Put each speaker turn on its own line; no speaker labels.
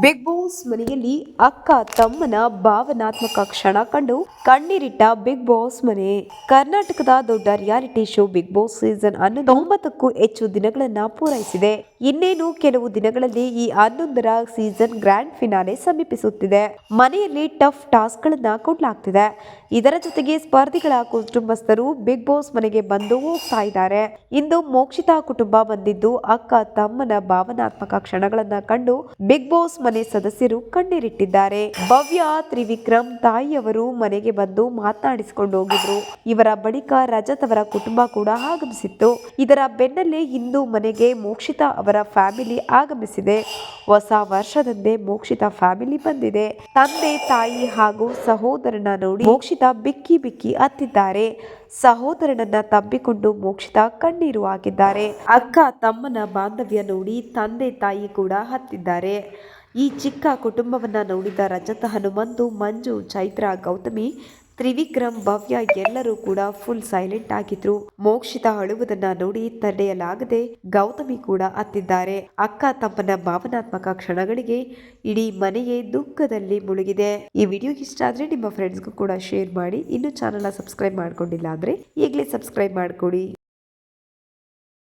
Big boss ಮನೆಯಲ್ಲಿ ಅಕ್ಕ, ತಮ್ಮನ ಭಾವನಾತ್ಮಕ ಕ್ಷಣ ಕಂಡು ಕಣ್ಣೀರಿಟ್ಟ ಬಿಗ್ ಬಾಸ್ ಮನೆ. ಕರ್ನಾಟಕದ ದೊಡ್ಡ reality show Bigg Boss season ಹನ್ನೊಂದು ಒಂಬತ್ತಕ್ಕೂ ಹೆಚ್ಚು ದಿನಗಳನ್ನ ಪೂರೈಸಿದೆ. ಇನ್ನೇನು ಕೆಲವು ದಿನಗಳಲ್ಲಿ ಈ ಹನ್ನೊಂದರ ಸೀಸನ್ ಗ್ರ್ಯಾಂಡ್ ಫಿನಾಲೆ ಸಮೀಪಿಸುತ್ತಿದೆ. ಮನೆಯಲ್ಲಿ ಟಫ್ ಟಾಸ್ಕ್ ಗಳನ್ನ ಕೊಡ್ಲಾಗ್ತಿದೆ. ಇದರ ಜೊತೆಗೆ ಸ್ಪರ್ಧಿಗಳ ಕುಟುಂಬಸ್ಥರು ಬಿಗ್ ಬಾಸ್ ಮನೆಗೆ ಬಂದು ಹೋಗ್ತಾ ಇದ್ದಾರೆ. ಇಂದು ಮೋಕ್ಷಿತಾ ಕುಟುಂಬ ಬಂದಿದ್ದು ಅಕ್ಕ, ತಮ್ಮನ ಭಾವನಾತ್ಮಕ ಕ್ಷಣಗಳನ್ನ ಕಂಡು ಬಿಗ್ ಬಾಸ್ ಮನೆ ಸದಸ್ಯರು ಕಣ್ಣೀರಿಟ್ಟಿದ್ದಾರೆ. ಭವ್ಯ ತ್ರಿವಿಕ್ರಮ್ ತಾಯಿಯವರು ಮನೆಗೆ ಬಂದು ಮಾತನಾಡಿಸಿಕೊಂಡು ಹೋಗಿದ್ರು. ಇವರ ಬಳಿಕ ರಜತ್ ಅವರ ಕುಟುಂಬ ಕೂಡ ಆಗಮಿಸಿತ್ತು. ಇದರ ಬೆನ್ನಲ್ಲೇ ಇಂದು ಮನೆಗೆ ಮೋಕ್ಷಿತಾ ಅವರ ಫ್ಯಾಮಿಲಿ ಆಗಮಿಸಿದೆ. ಹೊಸ ವರ್ಷದಂದೇ ಮೋಕ್ಷಿತ ಫ್ಯಾಮಿಲಿ ಬಂದಿದೆ. ತಂದೆ, ತಾಯಿ ಹಾಗೂ ಸಹೋದರನ ನೋಡಿ ಮೋಕ್ಷಿತ ಬಿಕ್ಕಿ ಬಿಕ್ಕಿ ಅತ್ತಿದ್ದಾರೆ ಸಹೋದರನನ್ನ ತಬ್ಬಿಕೊಂಡು ಮೋಕ್ಷಿತ ಕಣ್ಣೀರು ಹಾಕಿದ್ದಾರೆ. ಅಕ್ಕ, ತಮ್ಮನ ಬಾಂಧವ್ಯ ನೋಡಿ ತಂದೆ, ತಾಯಿ ಕೂಡ ಹತ್ತಿದ್ದಾರೆ. ಈ ಚಿಕ್ಕ ಕುಟುಂಬವನ್ನ ನೋಡಿದ ರಜತ ಹನುಮಂತು, ಮಂಜು, ಚೈತ್ರ, ಗೌತಮಿ ತ್ರಿವಿಕ್ರಮ್, ಭವ್ಯ ಎಲ್ಲರೂ ಕೂಡ ಫುಲ್ ಸೈಲೆಂಟ್ ಆಗಿದ್ರು. ಮೋಕ್ಷಿತ ಅಳುವುದನ್ನ ನೋಡಿ ತಡೆಯಲಾಗದೆ ಗೌತಮಿ ಕೂಡ ಅತ್ತಿದ್ದಾರೆ. ಅಕ್ಕ ತಮ್ಮನ ಭಾವನಾತ್ಮಕ ಕ್ಷಣಗಳಿಗೆ ಇಡೀ ಮನೆಯೇ ದುಃಖದಲ್ಲಿ ಮುಳುಗಿದೆ. ಈ ವಿಡಿಯೋ ಇಷ್ಟ ಆದ್ರೆ ನಿಮ್ಮ ಫ್ರೆಂಡ್ಸ್ಗೂ ಕೂಡ ಶೇರ್ ಮಾಡಿ. ಇನ್ನು ಚಾನಲ್ನ ಸಬ್ಸ್ಕ್ರೈಬ್ ಮಾಡ್ಕೊಂಡಿಲ್ಲ ಅಂದ್ರೆ ಈಗಲೇ ಸಬ್ಸ್ಕ್ರೈಬ್ ಮಾಡ್ಕೊಡಿ.